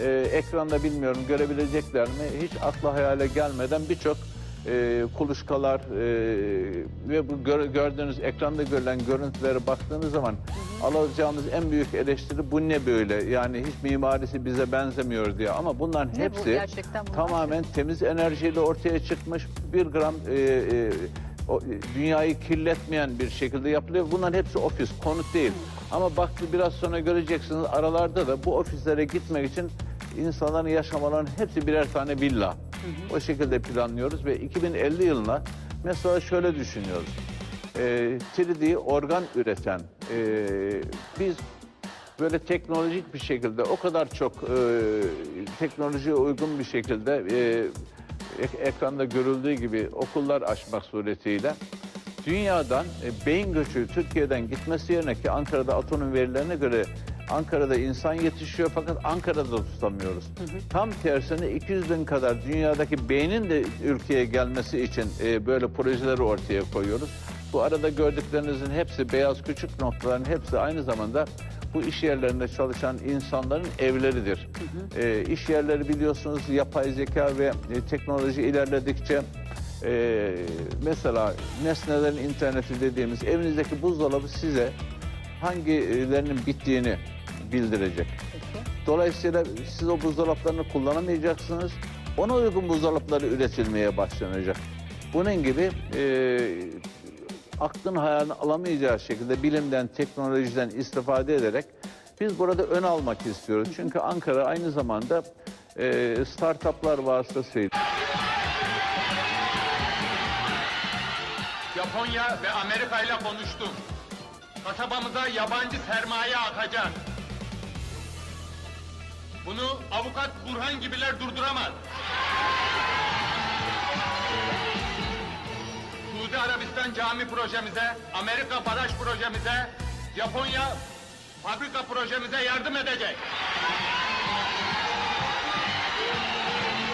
e, ekranda bilmiyorum görebilecekler mi? Hiç akla hayale gelmeden birçok e, kuluçkalar e, ve bu gör- gördüğünüz ekranda görülen görüntülere baktığınız zaman alacağımız en büyük eleştiri bu ne böyle? Yani hiç mimarisi bize benzemiyor diye. Ama bunların Ne bu? hepsi Gerçekten bunlar tamamen temiz enerjiyle ortaya çıkmış. Bir gram e, e, o, e, dünyayı kirletmeyen bir şekilde yapılıyor. Bunların hepsi ofis, konut değil. Ama baktı biraz sonra göreceksiniz aralarda da bu ofislere gitmek için insanların yaşamalarının hepsi birer tane villa. O şekilde planlıyoruz ve 2050 yılına mesela şöyle düşünüyoruz. E, 3D organ üreten e, biz böyle teknolojik bir şekilde o kadar çok e, teknolojiye uygun bir şekilde e, ek- ekranda görüldüğü gibi okullar açmak suretiyle dünyadan e, beyin göçü Türkiye'den gitmesi yerine ki Ankara'da atomun verilerine göre Ankara'da insan yetişiyor fakat Ankara'da tutamıyoruz. Tam tersine 200 bin kadar dünyadaki beynin de ülkeye gelmesi için e, böyle projeleri ortaya koyuyoruz. Bu arada gördüklerinizin hepsi beyaz küçük noktaların hepsi aynı zamanda bu iş yerlerinde çalışan insanların evleridir. E, iş yerleri biliyorsunuz yapay zeka ve e, teknoloji ilerledikçe e, mesela nesnelerin interneti dediğimiz evinizdeki buzdolabı size hangilerinin bittiğini bildirecek. Peki. Dolayısıyla siz o buzdolaplarını kullanamayacaksınız. Ona uygun buzdolapları üretilmeye başlanacak. Bunun gibi e, aklın hayalini alamayacağı şekilde bilimden, teknolojiden istifade ederek biz burada ön almak istiyoruz. Çünkü Ankara aynı zamanda e, startuplar vasıtasıyla Japonya ve Amerika ile konuştum. Kasabamıza yabancı sermaye akacak. Bunu avukat Burhan gibiler durduramaz. Arabistan cami projemize, Amerika baraj projemize, Japonya fabrika projemize yardım edecek.